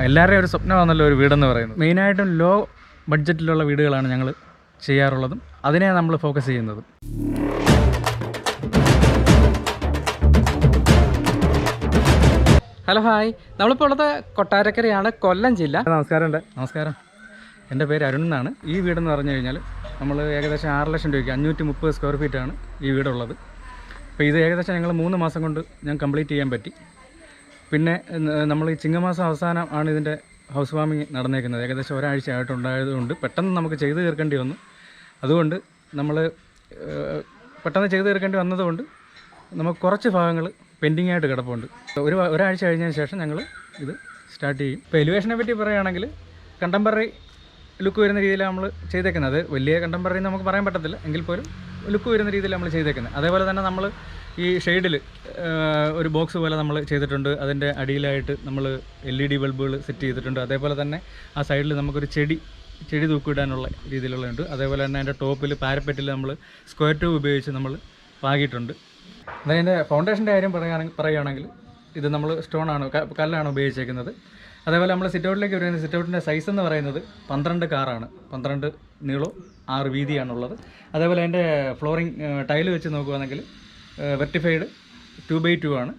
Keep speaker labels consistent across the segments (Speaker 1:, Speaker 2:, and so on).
Speaker 1: എല്ലാവരുടെയും ഒരു സ്വപ്നമാണല്ലോ ഒരു വീടെന്ന് പറയുന്നത്. മെയിനായിട്ടും ലോ ബഡ്ജറ്റിലുള്ള വീടുകളാണ് ഞങ്ങൾ ചെയ്യാറുള്ളതും അതിനെ നമ്മൾ ഫോക്കസ് ചെയ്യുന്നതും.
Speaker 2: Hello hi. നമ്മളിപ്പോൾ ഉള്ളത് കൊട്ടാരക്കരയാണ് കൊല്ലം ജില്ല.
Speaker 1: നമസ്കാരം ഉണ്ട് നമസ്കാരം. എന്റെ പേര് അരുൺ എന്നാണ്. ഈ വീടെന്ന് പറഞ്ഞു കഴിഞ്ഞാൽ നമ്മൾ ഏകദേശം ആറ് ലക്ഷം രൂപയ്ക്ക് അഞ്ഞൂറ്റി മുപ്പത് സ്ക്വയർ ഫീറ്റാണ് ഈ വീടുള്ളത്. അപ്പോൾ ഇത് ഏകദേശം ഞങ്ങൾ മൂന്ന് മാസം കൊണ്ട് ഞാൻ കംപ്ലീറ്റ് ചെയ്യാൻ പറ്റി. പിന്നെ നമ്മൾ ഈ ചിങ്ങമാസം അവസാനം ആണ് ഇതിന്റെ ഹൗസ് വാമിങ് നടന്നേക്കുന്നത്. ഏകദേശം ഒരാഴ്ച ആയിട്ടുണ്ടായതുകൊണ്ട് പെട്ടെന്ന് നമുക്ക് ചെയ്തു തീർക്കേണ്ടി വന്നു. അതുകൊണ്ട് നമ്മൾ പെട്ടെന്ന് ചെയ്തു തീർക്കേണ്ടി വന്നതുകൊണ്ട് നമുക്ക് കുറച്ച് ഭാഗങ്ങൾ പെൻഡിങ് ആയിട്ട് കിടപ്പുണ്ട്. ഒരു ഒരാഴ്ച കഴിഞ്ഞതിന് ശേഷം ഞങ്ങൾ ഇത് സ്റ്റാർട്ട് ചെയ്യും. ഇപ്പോൾ എലിവേഷനെ പറ്റി പറയുകയാണെങ്കിൽ കണ്ടംപററി ലുക്ക് വരുന്ന രീതിയിലാണ് നമ്മൾ ചെയ്തേക്കുന്നത്. വലിയ കണ്ടംപററി നമുക്ക് പറയാൻ പറ്റത്തില്ല. എങ്കിൽ പോലും ലുക്ക് വരുന്ന രീതിയിൽ നമ്മൾ ചെയ്തേക്കുന്നത്. അതേപോലെ തന്നെ നമ്മൾ ഈ ഷെയ്ഡിൽ ഒരു ബോക്സ് പോലെ നമ്മൾ ചെയ്തിട്ടുണ്ട്. അതിന്റെ അടിയിലായിട്ട് നമ്മൾ എൽ ഇ ഡി ബൾബുകൾ സെറ്റ് ചെയ്തിട്ടുണ്ട്. അതേപോലെ തന്നെ ആ സൈഡിൽ നമുക്കൊരു ചെടി ചെടി തൂക്കിയിടാനുള്ള രീതിയിലുള്ളതുണ്ട്. അതേപോലെ തന്നെ അതിന്റെ ടോപ്പിൽ പാരപ്പറ്റിൽ നമ്മൾ സ്ക്വയർ ട്യൂബ് ഉപയോഗിച്ച് നമ്മൾ പാകിയിട്ടുണ്ട്. അതിന്റെ ഫൗണ്ടേഷന്റെ കാര്യം പറയുകയാണെങ്കിൽ പറയുകയാണെങ്കിൽ ഇത് നമ്മൾ സ്റ്റോൺ ആണ് കല്ലാണ് ഉപയോഗിച്ചേക്കുന്നത്. അതേപോലെ നമ്മൾ സിറ്റൗട്ടിലേക്ക് വരുന്ന സിറ്റൗട്ടിന്റെ സൈസ് എന്ന് പറയുന്നത് പന്ത്രണ്ട് കാറാണ്. പന്ത്രണ്ട് നീളവും ആറ് വീതിയാണുള്ളത്. അതേപോലെ അതിന്റെ ഫ്ലോറിങ് ടൈൽ വെച്ച് നോക്കുകയാണെങ്കിൽ വെർട്ടിഫൈഡ് ടു ബൈ ടു ആണ്.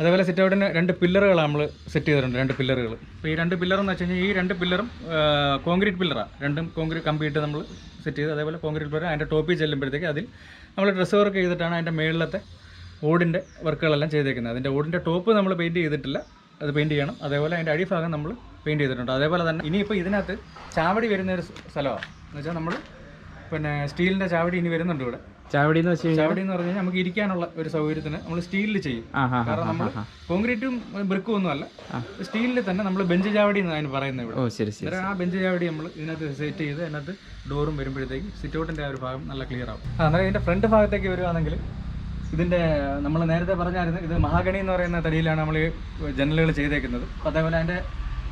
Speaker 1: അതേപോലെ സിറ്റൗട്ടിന് രണ്ട് പില്ലറുകൾ നമ്മൾ സെറ്റ് ചെയ്തിട്ടുണ്ട് രണ്ട് പില്ലറുകൾ അപ്പോൾ ഈ രണ്ട് പില്ലർ എന്ന് വെച്ച് കഴിഞ്ഞാൽ ഈ രണ്ട് പില്ലറും കോൺക്രീറ്റ് പില്ലറാണ് രണ്ടും കോൺക്രീറ്റ് കമ്പിയിട്ട് നമ്മൾ സെറ്റ് ചെയ്ത് അതേപോലെ കോൺക്രീറ്റ് പില്ലർ അതിന്റെ ടോപ്പിൽ ചെല്ലുമ്പോഴത്തേക്ക് അതിൽ നമ്മൾ ഡ്രസ് വർക്ക് ചെയ്തിട്ടാണ് അതിന്റെ മേളിലത്തെ ഓടിന്റെ വർക്കുകളെല്ലാം ചെയ്തേക്കുന്നത്. അതിന്റെ ഓടിന്റെ ടോപ്പ് നമ്മൾ പെയിന്റ് ചെയ്തിട്ടില്ല. അത് പെയിന്റ് ചെയ്യണം. അതേപോലെ അതിന്റെ അടിഭാഗം നമ്മൾ പെയിന്റ് ചെയ്തിട്ടുണ്ട്. അതേപോലെ തന്നെ ഇനിയിപ്പോൾ ഇതിനകത്ത് ചാവടി വരുന്ന ഒരു സ്ഥലമാണ് എന്ന് വെച്ചാൽ നമ്മൾ പിന്നെ സ്റ്റീലിന്റെ ചാവടി ഇനി വരുന്നുണ്ട് ഇവിടെ.
Speaker 2: ചാവടി എന്ന് വെച്ച് കഴിഞ്ഞാൽ
Speaker 1: ചാവടി എന്ന് പറഞ്ഞാൽ നമുക്ക് ഇരിക്കാനുള്ള ഒരു സൗകര്യത്തിന് നമ്മൾ സ്റ്റീലിൽ ചെയ്യും. കാരണം നമ്മൾ കോൺക്രീറ്റും ബ്രിക്കും ഒന്നും അല്ല സ്റ്റീലിൽ തന്നെ നമ്മൾ ബെഞ്ച് ചാവടി എന്നാണ് പറയുന്നത് ഇവിടെ.
Speaker 2: ഓ ശരി ശരി
Speaker 1: ആ ബെഞ്ച് ചാവടി നമ്മൾ ഇതിനകത്ത് സെറ്റ് ചെയ്ത് അതിനകത്ത് ഡോറും വരുമ്പോഴത്തേക്ക് സിറ്റൗട്ടിന്റെ ആ ഒരു ഭാഗം നല്ല ക്ലിയർ ആവും. അന്നേരം ഇതിന്റെ ഫ്രണ്ട് ഭാഗത്തേക്ക് വരുവാണെങ്കിൽ ഇതിന്റെ നമ്മൾ നേരത്തെ പറഞ്ഞായിരുന്നു ഇത് മഹാഗണി എന്ന് പറയുന്ന തടിയിലാണ് നമ്മൾ ജനലുകൾ ചെയ്തേക്കുന്നത്. അതേപോലെ അതിന്റെ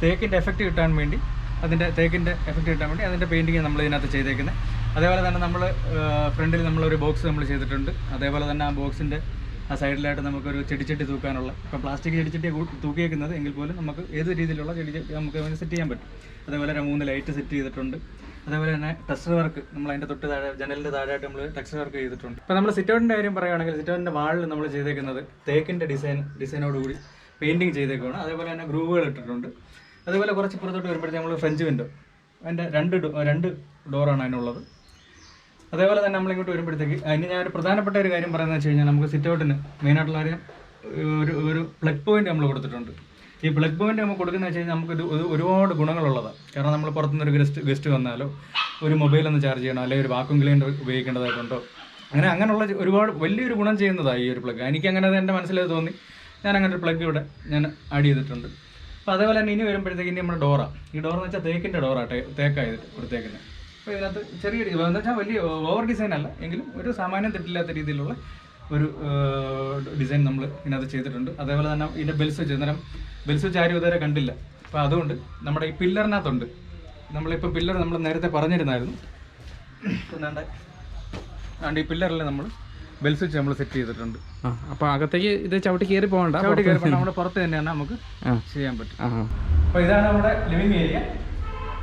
Speaker 1: തേക്കിന്റെ എഫക്റ്റ് കിട്ടാൻ വേണ്ടി അതിന്റെ തേക്കിന്റെ എഫക്റ്റ് കിട്ടാൻ വേണ്ടി അതിന്റെ പെയിന്റിങ് നമ്മൾ ഇതിനകത്ത് ചെയ്തേക്കുന്നത് അതേപോലെ തന്നെ നമ്മൾ ഫ്രണ്ടിൽ നമ്മളൊരു ബോക്സ് നമ്മൾ ചെയ്തിട്ടുണ്ട്. അതേപോലെ തന്നെ ആ ബോക്സിന്റെ ആ സൈഡിലായിട്ട് നമുക്കൊരു ചെടിച്ചട്ടി തൂക്കാനുള്ള ഇപ്പോൾ പ്ലാസ്റ്റിക് ചെടിച്ചട്ടി തൂക്കിയേക്കുന്നത് എങ്കിൽ പോലും നമുക്ക് ഏത് രീതിയിലുള്ള ചെടി നമുക്ക് സെറ്റ് ചെയ്യാൻ പറ്റും. അതേപോലെ തന്നെ മൂന്ന് ലൈറ്റ് സെറ്റ് ചെയ്തിട്ടുണ്ട്. അതേപോലെ തന്നെ ടെക്സ്റ്റർ വർക്ക് നമ്മൾ അതിന്റെ തൊട്ട് താഴെ ജനലിന്റെ താഴെയായിട്ട് നമ്മൾ ടെക്സ്റ്റർ വർക്ക് ചെയ്തിട്ടുണ്ട്. ഇപ്പോൾ നമ്മൾ സിറ്റൗട്ടിന്റെ കാര്യം പറയുകയാണെങ്കിൽ സിറ്റൗട്ടിന്റെ വാളിൽ നമ്മൾ ചെയ്തേക്കുന്നത് തേക്കിന്റെ ഡിസൈൻ ഡിസൈനോടുകൂടി പെയിന്റിങ് ചെയ്തേക്കുവാണ്. അതേപോലെ തന്നെ ഗ്രൂവുകൾ ഇട്ടിട്ടുണ്ട്. അതേപോലെ കുറച്ച് പുറത്തോട്ട് വരുമ്പോഴത്തേക്ക് നമ്മൾ ഫ്രഞ്ച് വിൻഡോ അതിന്റെ രണ്ട് രണ്ട് ഡോറാണ് അതിനുള്ളത്. അതേപോലെ തന്നെ നമ്മളിങ്ങോട്ട് വരുമ്പോഴത്തേക്ക് അതിന് ഞാൻ ഒരു പ്രധാനപ്പെട്ട ഒരു കാര്യം പറയുന്നത് വെച്ച് കഴിഞ്ഞാൽ നമുക്ക് സിറ്റൗട്ടിന് മെയിനായിട്ടുള്ള ആയിട്ടുള്ള ഒരു ഒരു പ്ലഗ് പോയിന്റ് നമ്മൾ കൊടുത്തിട്ടുണ്ട്. ഈ പ്ലഗ് പോയിന്റ് നമ്മൾ കൊടുക്കുന്നത് വെച്ച് കഴിഞ്ഞാൽ നമുക്ക് ഇത് ഒരു- ഒരുപാട് ഗുണങ്ങളുള്ളതാണ്. കാരണം നമ്മൾ പുറത്തുനിന്ന് ഒരു ഗസ്റ്റ് ഗസ്റ്റ് വന്നാലോ ഒരു മൊബൈൽ ഒന്ന് ചാർജ് ചെയ്യണോ അല്ലെങ്കിൽ ഒരു വാക്വം ക്ലീനർ ഉപയോഗിക്കേണ്ടതായിട്ടുണ്ടോ അങ്ങനെ അങ്ങനെയുള്ള ഒരുപാട് വലിയൊരു ഗുണം ചെയ്യുന്നതാണ് ഈ ഒരു പ്ലഗ് എനിക്ക് അങ്ങനെ അത് എന്റെ മനസ്സിലത് തോന്നി. ഞാൻ അങ്ങനെ ഒരു പ്ലഗ് ഇവിടെ ഞാൻ ആഡ് ചെയ്തിട്ടുണ്ട്. അപ്പോൾ അതേപോലെ തന്നെ ഇനി വരുമ്പോഴത്തേക്ക് ഇനി നമ്മുടെ ഡോറ. ഈ ഡോറെന്ന് വെച്ചാൽ തേക്കിന്റെ ഡോറാട്ടെ തേക്കായത് കൊടുത്തേക്കുന്നത്. അപ്പോൾ ഇതിനകത്ത് ചെറിയ എന്ന് വെച്ചാൽ വലിയ ഓവർ ഡിസൈൻ അല്ല എങ്കിലും ഒരു സാമാന്യം തെറ്റില്ലാത്ത രീതിയിലുള്ള ഒരു ഡിസൈൻ നമ്മൾ ഇതിനകത്ത് ചെയ്തിട്ടുണ്ട്. അതേപോലെ തന്നെ ഇതിന്റെ ബെൽസ് വെച്ച് അന്നേരം ബെൽസ് വെച്ച് ആരും ഇതുവരെ കണ്ടില്ല. അപ്പോൾ അതുകൊണ്ട് നമ്മുടെ ഈ പില്ലറിനകത്തുണ്ട്. നമ്മളിപ്പോൾ പില്ലർ നമ്മൾ നേരത്തെ പറഞ്ഞിരുന്നായിരുന്നു. എന്നാണ്ട് അതുകൊണ്ട് ഈ പില്ലറിൽ നമ്മൾ ബെൽസ് വെച്ച് നമ്മൾ സെറ്റ് ചെയ്തിട്ടുണ്ട്.
Speaker 2: അപ്പോൾ അകത്തേക്ക് ഇത് ചവിട്ടി കയറി പോകണ്ട
Speaker 1: ചവിട്ടി കയറിപ്പോൾ നമ്മുടെ പുറത്ത് തന്നെയാണ് നമുക്ക് ചെയ്യാൻ പറ്റും. അപ്പോൾ ഇതാണ് നമ്മുടെ ലിവിങ് ഏരിയ.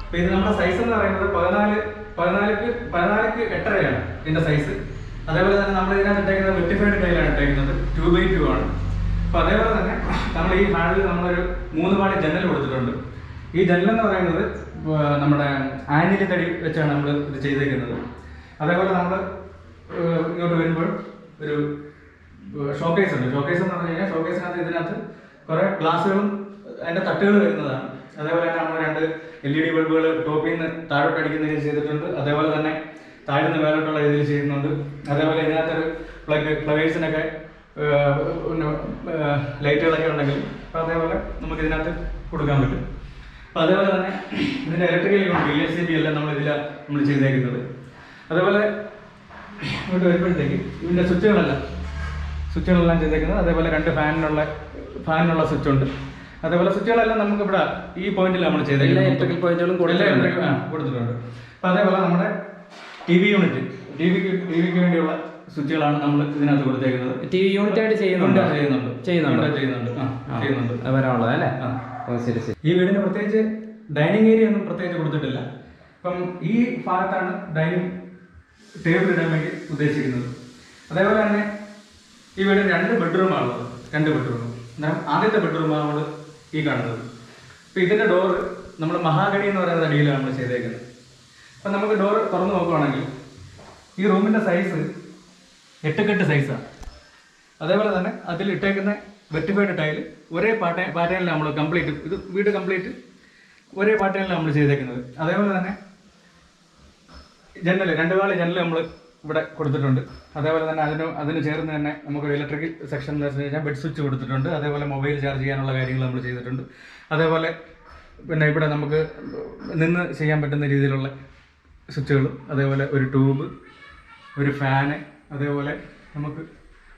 Speaker 1: അപ്പോൾ ഇത് നമ്മുടെ സൈസ് എന്ന് പറയുന്നത് പതിനാല് പതിനാലിക്ക് പതിനാലിക്ക് എട്ടരയാണ് ഇതിന്റെ സൈസ് അതേപോലെ തന്നെ നമ്മൾ ഇതിനകത്ത് ഇട്ടേക്കുന്നത് വെറ്റിഫൈഡ് ടൈലാണ് ഇട്ടേക്കുന്നത്. ടു ബൈ ടു ആണ്. അപ്പോൾ അതേപോലെ തന്നെ നമ്മൾ ഈ ഹാളിൽ നമ്മളൊരു മൂന്ന് പാടി ജനൽ കൊടുത്തിട്ടുണ്ട്. ഈ ജനൽ എന്ന് പറയുന്നത് നമ്മുടെ ആനിലി തടി വെച്ചാണ് നമ്മൾ ഇത് ചെയ്തേക്കുന്നത്. അതേപോലെ നമ്മൾ ഇങ്ങോട്ട് വരുമ്പോൾ ഒരു ഷോക്കേസ് ഉണ്ട്. ഷോക്കേസ് എന്ന് പറഞ്ഞു കഴിഞ്ഞാൽ ഷോക്കേസിനകത്ത് ഇതിനകത്ത് കുറെ ഗ്ലാസ്സുകളും അതിന്റെ തട്ടുകൾ വരുന്നതാണ്. അതേപോലെ തന്നെ നമ്മൾ രണ്ട് എൽ ഇ ഡി ബൾബുകൾ ടോപ്പിൽ നിന്ന് താഴോട്ട് അടിക്കുന്ന രീതിയിൽ ചെയ്തിട്ടുണ്ട്. അതേപോലെ തന്നെ താഴ്ന്ന് മേലോട്ടുള്ള രീതിയിൽ ചെയ്യുന്നുണ്ട്. അതേപോലെ ഇതിനകത്തൊരു പ്ലഗ് ഫ്ലവേഴ്സിനൊക്കെ ലൈറ്റുകളൊക്കെ ഉണ്ടെങ്കിൽ അപ്പോൾ അതേപോലെ നമുക്ക് ഇതിനകത്ത് കൊടുക്കാൻ പറ്റും. അപ്പോൾ അതേപോലെ തന്നെ ഇതിന്റെ electrical unit B S C B എല്ലാം നമ്മൾ ഇതിലാണ് നമ്മൾ ചെയ്തേക്കുന്നത്. അതേപോലെ ഇങ്ങോട്ട് വരുമ്പോഴത്തേക്ക് ഇതിന്റെ സ്വിച്ചുകളെല്ലാം സ്വിച്ചുകളെല്ലാം ചെയ്തേക്കുന്നത്. അതേപോലെ രണ്ട് ഫാനിനുള്ള ഫാനിനുള്ള സ്വിച്ച് ഉണ്ട്. അതേപോലെ സ്വിച്ചുകളെല്ലാം നമുക്ക് ഇവിടെ ഈ പോയിന്റിൽ നമ്മൾ
Speaker 2: ചെയ്തിട്ടുണ്ട്
Speaker 1: ചെയ്തേക്കുന്നത്
Speaker 2: ഇലക്ട്രിക്കൽ പോയിന്റുകളും കൊടുത്തിട്ടുണ്ട്.
Speaker 1: അപ്പോൾ അതേപോലെ നമ്മുടെ ടി വി യൂണിറ്റ് ടി വിക്ക് ടി വിക്ക് വേണ്ടിയുള്ള സ്വിച്ചുകളാണ് നമ്മൾ ഇതിനകത്ത് കൊടുത്തേക്കുന്നത്.
Speaker 2: ടി വി യൂണിറ്റ് ആയിട്ട് ചെയ്യുന്നുണ്ട്?
Speaker 1: ചെയ്യുന്നുണ്ട്.
Speaker 2: ചെയ്യുന്നുണ്ട്?
Speaker 1: ചെയ്യുന്നുണ്ട്. ചെയ്യുന്നുണ്ട്.
Speaker 2: വരാനുള്ളത് അല്ലേ. ശരി ശരി.
Speaker 1: ഈ വീടിന് പ്രത്യേകിച്ച് ഡൈനിങ് ഏരിയ ഒന്നും പ്രത്യേകിച്ച് കൊടുത്തിട്ടില്ല. അപ്പം ഈ ഭാഗത്താണ് ഡൈനിങ് ടേബിൾ ഇടാൻ വേണ്ടി ഉദ്ദേശിക്കുന്നത്. അതേപോലെ തന്നെ ഈ വീടിന് രണ്ട് ബെഡ്റൂമാണുള്ളത് രണ്ട് ബെഡ്റൂം അന്നേരം ആദ്യത്തെ ബെഡ്റൂമാണ് നമ്മൾ ഈ കാണുന്നത്. അപ്പം ഇതിന്റെ ഡോറ് നമ്മൾ മഹാഗണി എന്ന് പറയുന്ന അടിയിലാണ് നമ്മൾ ചെയ്തേക്കുന്നത്. അപ്പം നമുക്ക് ഡോർ തുറന്ന് നോക്കുവാണെങ്കിൽ ഈ റൂമിന്റെ സൈസ് എട്ടുകെട്ട് സൈസാണ് അതേപോലെ തന്നെ അതിൽ ഇട്ടേക്കുന്ന വെറ്റിഫൈഡ് ടൈൽ ഒരേ പാറ്റേ പാറ്റേണിൽ നമ്മൾ കംപ്ലീറ്റ് ഇത് വീട് കംപ്ലീറ്റ് ഒരേ പാറ്റേണിൽ നമ്മൾ ചെയ്തേക്കുന്നത്. അതേപോലെ തന്നെ ജനൽ രണ്ട് പാളി ജനൽ നമ്മൾ ഇവിടെ കൊടുത്തിട്ടുണ്ട്. അതേപോലെ തന്നെ അതിന് അതിന് ചേർന്ന് തന്നെ നമുക്ക് ഇലക്ട്രിക് സെക്ഷൻ എന്ന് വെച്ച് കഴിഞ്ഞാൽ ബെഡ് സ്വിച്ച് കൊടുത്തിട്ടുണ്ട്. അതേപോലെ മൊബൈൽ ചാർജ് ചെയ്യാനുള്ള കാര്യങ്ങൾ നമ്മൾ ചെയ്തിട്ടുണ്ട്. അതേപോലെ പിന്നെ ഇവിടെ നമുക്ക് നിന്ന് ചെയ്യാൻ പറ്റുന്ന രീതിയിലുള്ള സ്വിച്ചുകളും അതേപോലെ ഒരു ട്യൂബ് ഒരു ഫാന് അതേപോലെ നമുക്ക്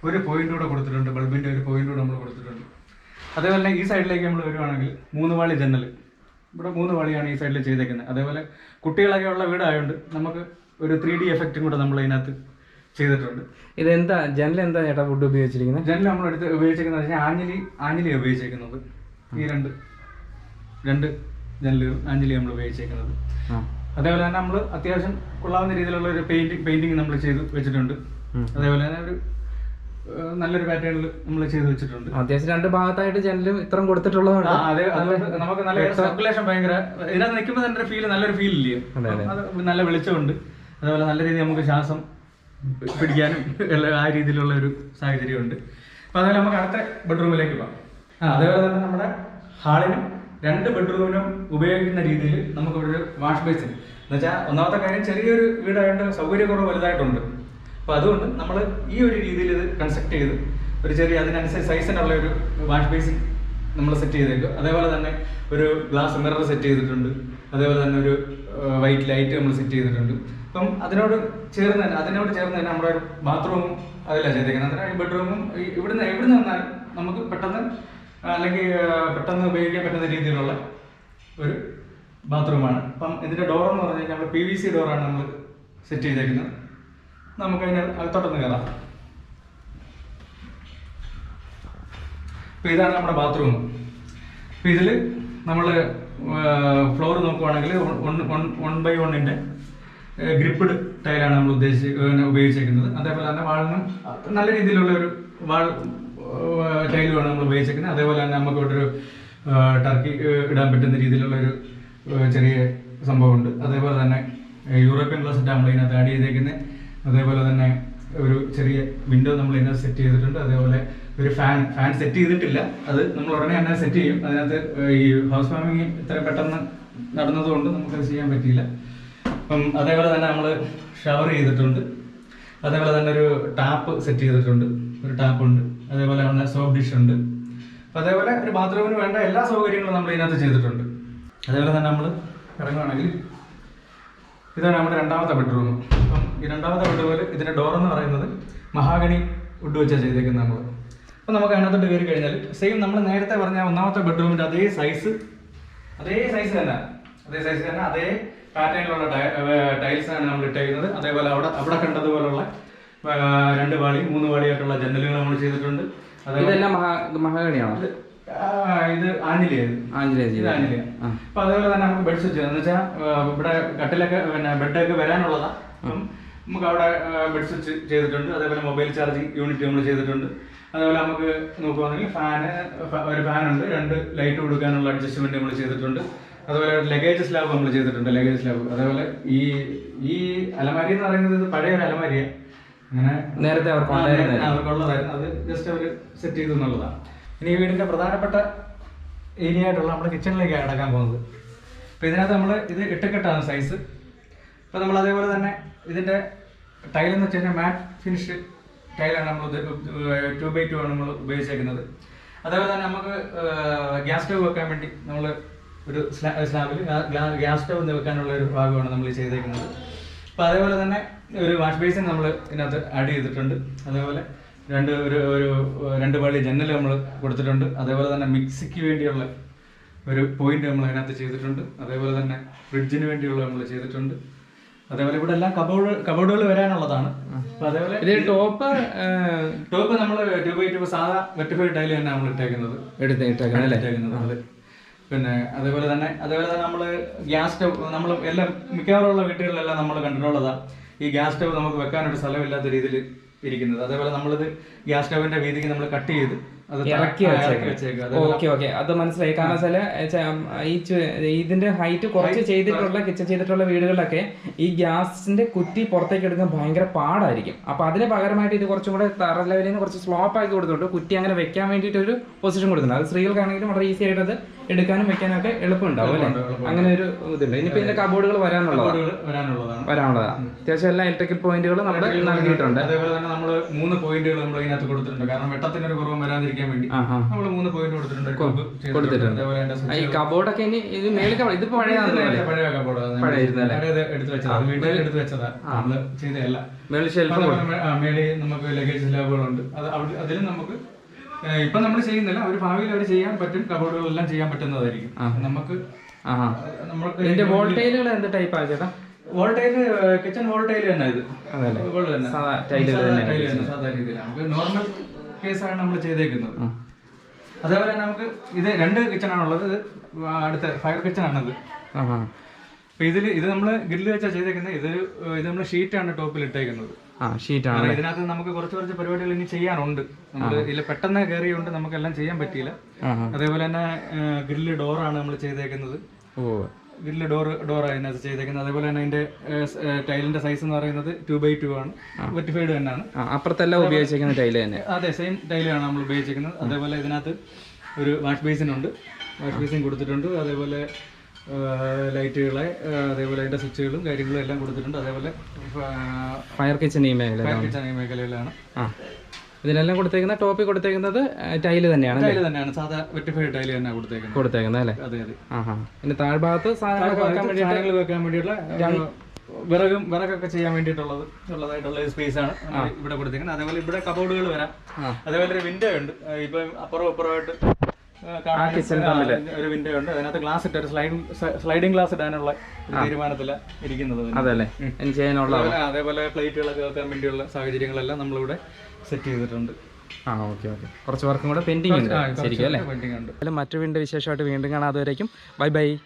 Speaker 1: ഒരു പോയിന്റ് കൂടെ കൊടുത്തിട്ടുണ്ട്. ബൾബിന്റെ ഒരു പോയിന്റ് കൂടെ നമ്മൾ കൊടുത്തിട്ടുണ്ട്. അതേപോലെ തന്നെ ഈ സൈഡിലേക്ക് നമ്മൾ വരുവാണെങ്കിൽ മൂന്ന് വാളി ജനൽ. ഇവിടെ മൂന്ന് വാളിയാണ് ഈ സൈഡിൽ ചെയ്തേക്കുന്നത്. അതേപോലെ കുട്ടികളൊക്കെ ഉള്ള വീടായതുകൊണ്ട് നമുക്ക് ഒരു ത്രീ ഡി എഫക്റ്റും കൂടെ നമ്മൾ അതിനകത്ത് ചെയ്തിട്ടുണ്ട്.
Speaker 2: ഇതെന്താ ജനൽ എന്താ ചേട്ടാ ഫുഡ് ഉപയോഗിച്ചിരിക്കുന്നത്?
Speaker 1: ജനൽ നമ്മൾ എടുത്ത് ഉപയോഗിച്ചിരിക്കുന്നത് വെച്ചാൽ ആഞ്ഞിലി ആഞ്ഞിലി ഉപയോഗിച്ചേക്കുന്നത്. ഈ രണ്ട് രണ്ട് ജനലുകൾ ആഞ്ഞിലി നമ്മൾ
Speaker 2: ഉപയോഗിച്ചിരിക്കുന്നത്
Speaker 1: അതേപോലെ തന്നെ നമ്മൾ അത്യാവശ്യം കൊള്ളാവുന്ന രീതിയിലുള്ള ഒരു പെയിന്റിങ് പെയിന്റിങ് നമ്മൾ ചെയ്ത് വെച്ചിട്ടുണ്ട്. അതേപോലെ തന്നെ ഒരു നല്ലൊരു പാറ്റേണിൽ നമ്മൾ ചെയ്ത് വെച്ചിട്ടുണ്ട്.
Speaker 2: അത്യാവശ്യം രണ്ട് ഭാഗത്തായിട്ട് ജനലും ഇത്രയും
Speaker 1: കൊടുത്തിട്ടുള്ളതാണ് അതെ നമുക്ക് നല്ല സർക്കുലേഷൻ ഭയങ്കര ഇതിനകത്ത് നിൽക്കുമ്പോൾ തന്നെ ഫീൽ ഫീൽ നല്ലൊരു ഫീൽ.
Speaker 2: അത്
Speaker 1: നല്ല വെളിച്ചമുണ്ട്. അതേപോലെ നല്ല രീതിയിൽ നമുക്ക് ശ്വാസം പിടിക്കാനും ഉള്ള ആ രീതിയിലുള്ള ഒരു സാഹചര്യമുണ്ട്. അപ്പോൾ അതേപോലെ നമുക്ക് അടുത്ത ബെഡ്റൂമിലേക്ക് പോകാം. ആ അതേപോലെ തന്നെ നമ്മുടെ ഹാളിനും രണ്ട് ബെഡ്റൂമിനും ഉപയോഗിക്കുന്ന രീതിയിൽ നമുക്ക് ഇവിടെ ഒരു വാഷ് ബേസിൻ എന്ന് വെച്ചാൽ ഒന്നാമത്തെ കാര്യം ചെറിയൊരു വീടായതുകൊണ്ട് സൗകര്യക്കുറവ് വലുതായിട്ടുണ്ട്. അപ്പോൾ അതുകൊണ്ട് നമ്മൾ ഈ ഒരു രീതിയിൽ ഇത് കൺസ്ട്രക്ട് ചെയ്ത് ഒരു ചെറിയ അതിനനുസരിച്ച് സൈസിനുള്ള ഒരു വാഷ് ബേസിൻ നമ്മൾ സെറ്റ് ചെയ്തേക്കും അതേപോലെ തന്നെ ഒരു ഗ്ലാസ് മിറർ സെറ്റ് ചെയ്തിട്ടുണ്ട്. അതേപോലെ തന്നെ ഒരു വൈറ്റ് ലൈറ്റ് നമ്മൾ സെറ്റ് ചെയ്തിട്ടുണ്ട്. അപ്പം അതിനോട് ചേർന്ന് തന്നെ അതിനോട് ചേർന്ന് തന്നെ നമ്മുടെ ബാത്റൂമും അതല്ല ചെയ്തേക്കുന്നത്. അന്നേരം ഈ ബെഡ്റൂമും ഇവിടുന്ന് എവിടുന്ന് വന്നാലും നമുക്ക് പെട്ടെന്ന് അല്ലെങ്കിൽ പെട്ടെന്ന് ഉപയോഗിക്കാൻ പറ്റുന്ന രീതിയിലുള്ള ഒരു ബാത്റൂമാണ്. അപ്പം ഇതിന്റെ ഡോർ എന്ന് പറഞ്ഞു കഴിഞ്ഞാൽ നമ്മൾ പി വി സി ഡോറാണ് നമ്മൾ സെറ്റ് ചെയ്തേക്കുന്നത്. നമുക്ക് അതിന് അകത്തോട്ടൊന്ന് കയറാം അപ്പോൾ ഇതാണ് നമ്മുടെ ബാത്റൂം. അപ്പോൾ ഇതിൽ നമ്മൾ ഫ്ലോർ നോക്കുവാണെങ്കിൽ വൺ ബൈ വണ്ണിന്റെ ഗ്രിപ്പിഡ് ടൈലാണ് നമ്മൾ ഉദ്ദേശിച്ച് ഉപയോഗിച്ചേക്കുന്നത്. അതേപോലെ തന്നെ വാളിനും നല്ല രീതിയിലുള്ള ഒരു വാൾ ടൈലുമാണ് നമ്മൾ ഉപയോഗിച്ചേക്കുന്നത്. അതേപോലെ തന്നെ നമുക്ക് ഇവിടെ ഒരു ടർക്കി ഇടാൻ പറ്റുന്ന രീതിയിലുള്ള ഒരു ചെറിയ സംഭവമുണ്ട്. അതേപോലെ തന്നെ യൂറോപ്യൻ യൂറോപ്യൻ ക്ലോസറ്റ് നമ്മൾ ഇതിനകത്ത് ആഡ് ചെയ്തേക്കുന്നത് അതേപോലെ തന്നെ വിൻഡോ നമ്മൾ ഇതിനകത്ത് സെറ്റ് ചെയ്തിട്ടുണ്ട്. അതേപോലെ ഒരു ഫാൻ ഫാൻ സെറ്റ് ചെയ്തിട്ടില്ല. അത് നമ്മൾ ഉടനെ തന്നെ സെറ്റ് ചെയ്യും. അതിനകത്ത് ഈ ഹൗസ് വാമിങ് ഇത്ര പെട്ടെന്ന് നടന്നതുകൊണ്ട് നമുക്കത് ചെയ്യാൻ പറ്റിയില്ല. അപ്പം അതേപോലെ തന്നെ നമ്മൾ ഷവർ ചെയ്തിട്ടുണ്ട്. അതേപോലെ തന്നെ ഒരു ടാപ്പ് സെറ്റ് ചെയ്തിട്ടുണ്ട്. ഒരു ടാപ്പ് ഉണ്ട്. അതേപോലെ തന്നെ സോപ്പ് ഡിഷ് ഉണ്ട്. അപ്പം അതേപോലെ ഒരു ബാത്റൂമിന് വേണ്ട എല്ലാ സൗകര്യങ്ങളും നമ്മൾ ഇതിനകത്ത് ചെയ്തിട്ടുണ്ട്. അതേപോലെ തന്നെ നമ്മൾ ഇറങ്ങുകയാണെങ്കിൽ ഇതാണ് നമ്മുടെ രണ്ടാമത്തെ ബെഡ്റൂം അപ്പം ഈ രണ്ടാമത്തെ ബെഡ്റൂമിൽ ഇതിന്റെ ഡോർ എന്ന് പറയുന്നത് മഹാഗണി വുഡ് വെച്ചാണ് ചെയ്തേക്കുന്നത് നമ്മൾ അപ്പം നമുക്ക് അതിനകത്തോട്ട് കയറി കഴിഞ്ഞാൽ സെയിം നമ്മൾ നേരത്തെ പറഞ്ഞ ഒന്നാമത്തെ ബെഡ്റൂമിന്റെ അതേ സൈസ് അതേ സൈസ് തന്നെ. അതേ സൈസ് തന്നെ അതേ പാറ്റേണിലുള്ള ടൈൽസ് ആണ് നമ്മൾ ഇട്ടേക്കുന്നത്. അതേപോലെ അവിടെ അവിടെ കണ്ടതുപോലുള്ള രണ്ട് വാളി മൂന്ന് വാളിയായിട്ടുള്ള ജനലുകൾ നമ്മൾ ചെയ്തിട്ടുണ്ട്.
Speaker 2: ഇതെല്ലാം മഹാ മഹാഗണിയാണോ?
Speaker 1: ഇത്, ആ, ഇത് ഇത് ആഞ്ഞിലിയ അപ്പൊ അതേപോലെ തന്നെ നമുക്ക് ബെഡ് സ്വിച്ച് എന്ന് വെച്ചാൽ ഇവിടെ കട്ടിലൊക്കെ പിന്നെ ബെഡൊക്കെ വരാനുള്ളതാ. അപ്പം നമുക്ക് അവിടെ ബെഡ് സ്വിച്ച് ചെയ്തിട്ടുണ്ട്. അതേപോലെ മൊബൈൽ ചാർജിങ് യൂണിറ്റ് നമ്മൾ ചെയ്തിട്ടുണ്ട്. അതേപോലെ നമുക്ക് നോക്കുവാണെങ്കിൽ ഫാന് ഒരു ഫാനുണ്ട് രണ്ട് ലൈറ്റ് കൊടുക്കാനുള്ള അഡ്ജസ്റ്റ്മെന്റ് നമ്മൾ ചെയ്തിട്ടുണ്ട്. അതുപോലെ ലഗേജ് സ്ലാബ് നമ്മൾ ചെയ്തിട്ടുണ്ട്. ലഗേജ് സ്ലാബ് അതേപോലെ ഈ ഈ അലമാരി എന്ന് പറയുന്നത് ഇത് പഴയ ഒരു അലമാരിയാണ് അങ്ങനെ
Speaker 2: നേരത്തെ.
Speaker 1: അവർക്കുള്ളതായിരുന്നു അത് ജസ്റ്റ് അവർ സെറ്റ് ചെയ്തു എന്നുള്ളതാണ്. ഇനി ഈ വീടിന്റെ പ്രധാനപ്പെട്ട ഏരിയ ആയിട്ടുള്ള നമ്മുടെ കിച്ചണിലേക്കാണ് അടക്കാൻ പോകുന്നത്. അപ്പോൾ ഇതിനകത്ത് നമ്മൾ ഇത് ഇട്ടക്കെട്ടാണ് സൈസ് അപ്പോൾ നമ്മൾ അതേപോലെ തന്നെ ഇതിന്റെ ടൈൽ എന്ന് വെച്ച് കഴിഞ്ഞാൽ മാറ്റ് ഫിനിഷ് ടൈലാണ് നമ്മൾ ടു ബൈ ടു ആണ് നമ്മൾ ഉപയോഗിച്ചേക്കുന്നത്. അതേപോലെ തന്നെ നമുക്ക് ഗ്യാസ് സ്റ്റവ് വെക്കാൻ വേണ്ടി നമ്മൾ ഒരു സ്ലാബിൽ ഗ്യാസ് സ്റ്റവ് വെക്കാനുള്ള ഒരു ഭാഗമാണ് നമ്മൾ ചെയ്തേക്കുന്നത്. അപ്പോൾ അതേപോലെ തന്നെ ഒരു വാഷ് ബേസിൻ നമ്മൾ ഇതിനകത്ത് ആഡ് ചെയ്തിട്ടുണ്ട്. അതേപോലെ രണ്ട് ഒരു ഒരു രണ്ട് പാളി ജനൽ നമ്മൾ കൊടുത്തിട്ടുണ്ട്. അതേപോലെ തന്നെ മിക്സിക്ക് വേണ്ടിയുള്ള ഒരു പോയിന്റ് നമ്മൾ അതിനകത്ത് ചെയ്തിട്ടുണ്ട്. അതേപോലെ തന്നെ ഫ്രിഡ്ജിന് വേണ്ടിയുള്ള നമ്മൾ ചെയ്തിട്ടുണ്ട്. അതേപോലെ ഇവിടെ എല്ലാം കബോർഡ് കബോർഡുകൾ വരാനുള്ളതാണ്. അതേപോലെ
Speaker 2: ഇത് ടോപ്പ്
Speaker 1: ടോപ്പ് നമ്മൾ ടു ബൈ ടു സാധാ വെട്ടിഫൈഡ് ടൈൽ തന്നെ നമ്മൾ ഇട്ടേക്കുന്നത്.
Speaker 2: എടുത്ത് ഇട്ടേക്കുന്നത്
Speaker 1: പിന്നെ അതേപോലെ തന്നെ അതേപോലെ തന്നെ നമ്മൾ ഗ്യാസ് സ്റ്റവ് നമ്മൾ എല്ലാം മിക്കവാറുള്ള വീട്ടുകളിലെല്ലാം നമ്മൾ കണ്ടിട്ടുള്ളതാ. ഈ ഗ്യാസ് സ്റ്റവ് നമുക്ക് വെക്കാനൊരു സ്ഥലമില്ലാത്ത രീതിയിൽ ഇരിക്കുന്നത്. അതേപോലെ നമ്മളിത് ഗ്യാസ് സ്റ്റവിന്റെ വീതിക്ക് നമ്മൾ കട്ട് ചെയ്ത്
Speaker 2: ഇറക്കി വെച്ചേക്കാം. Okay okay. അത് മനസ്സിലായി. കാരണം വെച്ചാൽ ഈ ഇതിന്റെ ഹൈറ്റ് കുറച്ച് ചെയ്തിട്ടുള്ള കിച്ചൺ ചെയ്തിട്ടുള്ള വീടുകളിലൊക്കെ ഈ ഗ്യാസിന്റെ കുറ്റി പുറത്തേക്ക് എടുക്കാൻ ഭയങ്കര പാടായിരിക്കും. അപ്പൊ അതിന് പകരമായിട്ട് ഇത് കുറച്ചും കൂടെ തറ ലെവലിൽ നിന്ന് കുറച്ച് സ്ലോപ്പ് ആക്കി കൊടുത്തിട്ട് കുറ്റി അങ്ങനെ വെക്കാൻ വേണ്ടിയിട്ട് ഒരു പൊസിഷൻ കൊടുക്കുന്നുണ്ട് അത് സ്ത്രീകൾക്കാണെങ്കിലും വളരെ ഈസി ആയിട്ട് അത് എടുക്കാനും വെക്കാനൊക്കെ ഒക്കെ എളുപ്പമുണ്ടാവും അല്ലേ? അങ്ങനെ ഒരു ഇതുണ്ട്. ഇനിയിപ്പോ ഇതിന്റെ കബോർഡുകൾ വരാനുള്ളതാണ്.
Speaker 1: വരാനുള്ളതാണ്
Speaker 2: അത്യാവശ്യം എല്ലാ ഇലക്ട്രിക്കൽ പോയിന്റുകളും നമ്മൾ നൽകിയിട്ടുണ്ട്.
Speaker 1: അതേപോലെ തന്നെ നമ്മൾ മൂന്ന് പോയിന്റുകൾ നമ്മൾ ഇതിനകത്ത് കൊടുത്തിട്ടുണ്ട്. കാരണം വെട്ടത്തിന് ഒരു കുറവും വരാതിരിക്കാൻ വേണ്ടി നമ്മൾ മൂന്ന് പോയിന്റ് കൊടുത്തിട്ടുണ്ട്.
Speaker 2: കൊടുത്തിട്ടുണ്ട്. ഈ കബോർഡൊക്കെ ഇനി ഇത് മേളിൽ ഇത് പഴയ
Speaker 1: പഴയ കബോർഡ്
Speaker 2: പഴയ
Speaker 1: എടുത്ത് വെച്ചതാ. വീട്ടിൽ എടുത്ത് വെച്ചതാ. നമ്മൾ ചെയ്തതല്ല.
Speaker 2: മേളിൽ ഷെൽഫ്
Speaker 1: മേളിൽ നമുക്ക് ലഗേജ് ലാബുകളുണ്ട് അത് അതിലും നമുക്ക് ഇപ്പൊ നമ്മൾ ചെയ്യുന്നില്ല. ഒരു ഭാവിയിൽ അവർ ചെയ്യാൻ പറ്റും കബോർഡുകളെല്ലാം ചെയ്യാൻ പറ്റുന്നതായിരിക്കും. നമുക്ക്
Speaker 2: ഇതിന്റെ വോൾട്ടേജുകൾ എന്ത് ടൈപ്പാ ചേട്ടാ?
Speaker 1: വോൾട്ടേജ് കിച്ചൺ വോൾട്ടേജ് തന്നെ ഇത്. സാധാരണ രീതിയിലാണ്. നമുക്ക് നോർമൽ കേസാണ് നമ്മൾ ചെയ്തേക്കുന്നത്. അതേപോലെ നമുക്ക് ഇത് രണ്ട് കിച്ചൺ ആണുള്ളത് ഇത് അടുത്ത ഫയർ കിച്ചൺ ആണത് അപ്പൊ ഇതിൽ ഇത് നമ്മൾ ഗ്രില്ല് വെച്ചാ ചെയ്തേക്കുന്നത് ഇത് ഇത് നമ്മൾ ഷീറ്റാണ് ടോപ്പിൽ ഇട്ടേക്കുന്നത്
Speaker 2: ഷീറ്റാണ്
Speaker 1: ഇതിനകത്ത് നമുക്ക് കുറച്ച് കുറച്ച് പരിപാടികൾ ഇനി ചെയ്യാനുണ്ട്. നമ്മൾ ഇതിൽ പെട്ടെന്ന് കയറിയുകൊണ്ട് നമുക്കെല്ലാം ചെയ്യാൻ പറ്റിയില്ല. അതേപോലെ തന്നെ ഗ്രില്ല് ഡോറാണ് നമ്മൾ ചെയ്തേക്കുന്നത്.
Speaker 2: ഓ.
Speaker 1: ഗ്രില്ല് ഡോർ ഡോറാണ് അതിനകത്ത് ചെയ്തേക്കുന്നത്. അതേപോലെ തന്നെ അതിന്റെ ടൈലിന്റെ സൈസ് എന്ന് പറയുന്നത് ടു ബൈ ടു ആണ്. വെറ്റിഫൈഡ് തന്നെയാണ്.
Speaker 2: അപ്പുറത്തെല്ലാം ഉപയോഗിച്ചിരിക്കുന്ന ടൈൽ തന്നെ.
Speaker 1: അതെ സെയിം ടൈലാണ് നമ്മൾ ഉപയോഗിച്ചിരിക്കുന്നത്. അതേപോലെ ഇതിനകത്ത് ഒരു വാഷ് ബേസിൻ ഉണ്ട്. വാഷ് ബേസിൻ കൊടുത്തിട്ടുണ്ട്. അതേപോലെ ലൈറ്റുകളെ അതേപോലെ അതിന്റെ സ്വിച്ചുകളും കാര്യങ്ങളും എല്ലാം കൊടുത്തിട്ടുണ്ട്. അതേപോലെ
Speaker 2: ഫയർ കിച്ചൺ ഈ മേഖല
Speaker 1: ഫയർ കിച്ചൺ ഈ മേഖലയിലാണ്.
Speaker 2: ആ. ഇതിനെല്ലാം കൊടുത്തേക്കുന്ന ടോപ്പിൽ കൊടുത്തേക്കുന്നത് ടൈൽ തന്നെയാണ്
Speaker 1: ടൈൽ തന്നെയാണ്. സാധാ വെറ്റിഫൈഡ് ടൈൽ തന്നെയാണ് കൊടുത്തേക്കുന്നത്.
Speaker 2: കൊടുത്തേക്കുന്നത് അല്ലേ?
Speaker 1: അതെ അതെ.
Speaker 2: ആ പിന്നെ താഴ്ഭാഗത്ത്
Speaker 1: സാധനങ്ങൾ വെക്കാൻ വേണ്ടിയിട്ടുള്ള വിറകും വിറകൊക്കെ ചെയ്യാൻ വേണ്ടിയിട്ടുള്ളത് ഉള്ളതായിട്ടുള്ള സ്പേസ് ആണ് ഇവിടെ കൊടുത്തേക്കുന്നത്. അതേപോലെ ഇവിടെ കബോർഡുകൾ വരാം. അതേപോലെ ഒരു വിൻഡോ ഉണ്ട്. ഇപ്പൊ അപ്പുറം അപ്പുറമായിട്ട് ഏഹ്, കാണാൻ ആ, ഒരു വിൻഡോ ഉണ്ട്. അതിനകത്ത് ഗ്ലാസ് ഇട്ട് ഒരു സ്ലൈഡിംഗ് സ്ലൈഡിംഗ് ഗ്ലാസ് ഇടാനുള്ള തീരുമാനത്തില ഇരിക്കുന്നത്.
Speaker 2: അതല്ലേ ചെയ്യാനുള്ള
Speaker 1: അതേപോലെ- പ്ലേറ്റുകളൊക്കെ വെക്കാൻ വേണ്ടിയുള്ള സാഹചര്യങ്ങളെല്ലാം നമ്മളിവിടെ സെറ്റ് ചെയ്തിട്ടുണ്ട്.
Speaker 2: ആ ഓക്കെ ഓക്കെ. കുറച്ച് വർക്കും കൂടെ പെൻഡിങ് ഉണ്ട്. ശരിക്കും അല്ലേ? മറ്റു വീണ്ടും വിശേഷമായിട്ട് വീണ്ടും കാണാം. അതുവരേക്കും. Bye bye.